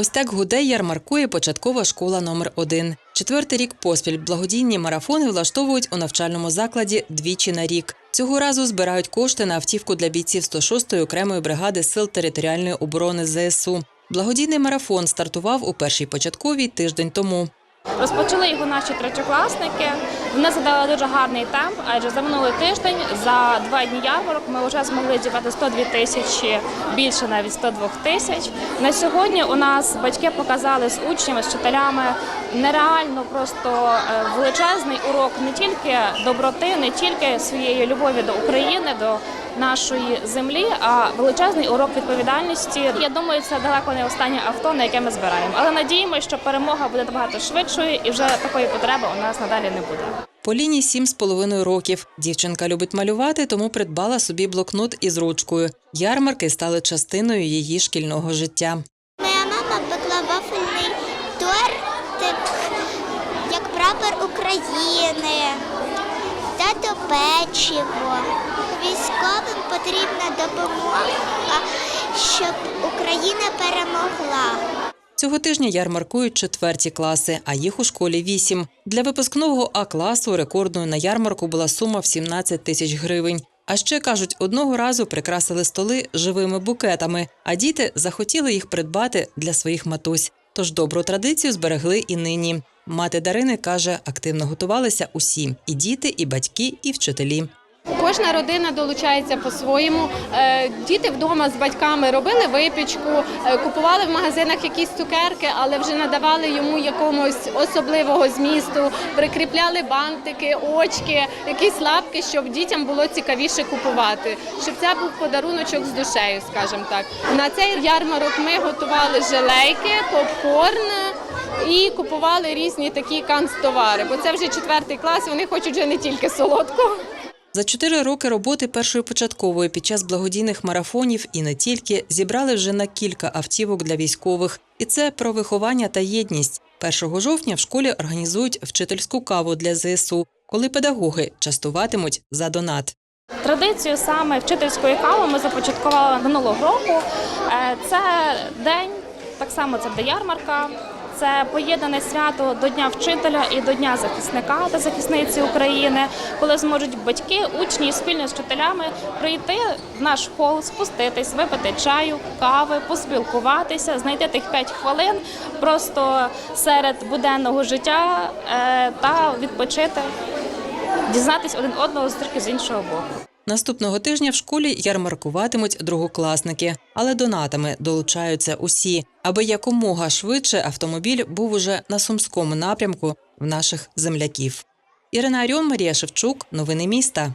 Ось так гуде ярмаркує початкова школа номер 1 Четвертий рік поспіль благодійні марафони влаштовують у навчальному закладі двічі на рік. Цього разу збирають кошти на автівку для бійців 106-ї окремої бригади сил територіальної оборони ЗСУ. Благодійний марафон стартував у першій початковій тиждень тому. Розпочали його наші третьокласники. Вони задали дуже гарний темп, адже за минулий тиждень, за два дні ярмарок, ми вже змогли зібрати 102 тисячі, більше навіть 102 тисяч. На сьогодні у нас батьки показали з учнями, з вчителями нереально просто е, величезний урок не тільки доброти, не тільки своєї любові до України, до нашої землі, а величезний урок відповідальності. Я думаю, це далеко не останнє авто, на яке ми збираємо. Але надіємося, що перемога буде набагато швидшою і вже такої потреби у нас надалі не буде. Поліні сім з половиною років. Дівчинка любить малювати, тому придбала собі блокнот із ручкою. Ярмарки стали частиною її шкільного життя. Моя мама пекла вафельний тортик, як прапор України, тато печиво. Військовим потрібна допомога, щоб Україна перемогла. Цього тижня ярмаркують четверті класи, а їх у школі вісім. Для випускного А класу рекордною на ярмарку була сума в 17 тисяч гривень. А ще кажуть, одного разу прикрасили столи живими букетами, а діти захотіли їх придбати для своїх матусь. Тож добру традицію зберегли і нині. Мати Дарини каже, активно готувалися усі і діти, і батьки, і вчителі. Кожна родина долучається по-своєму. Е, Діти вдома з батьками робили випічку, е, купували в магазинах якісь цукерки, але вже надавали йому якомусь особливого змісту, прикріпляли бантики, очки, якісь лапки, щоб дітям було цікавіше купувати. Щоб це був подаруночок з душею, скажімо так. На цей ярмарок ми готували желейки, попкорн. І купували різні такі канцтовари, бо це вже четвертий клас. Вони хочуть вже не тільки солодкого. За чотири роки роботи першої початкової під час благодійних марафонів і не тільки зібрали вже на кілька автівок для військових. І це про виховання та єдність. 1 жовтня в школі організують вчительську каву для ЗСУ, коли педагоги частуватимуть за донат. Традицію саме вчительської кави ми започаткували минулого року. Е, Це день, так само це буде ярмарка. Це поєднане свято до Дня вчителя і до Дня захисника та захисниці України, коли зможуть батьки, учні спільно з вчителями прийти в наш хол, спуститись, випити чаю, кави, поспілкуватися, знайти тих 5 хвилин просто серед буденного життя е, та відпочити, дізнатись один одного з трохи з іншого боку. Наступного тижня в школі ярмаркуватимуть другокласники, але донатами долучаються усі, аби якомога швидше автомобіль був уже на сумському напрямку в наших земляків. Ірина Аріон, Марія Шевчук, новини міста.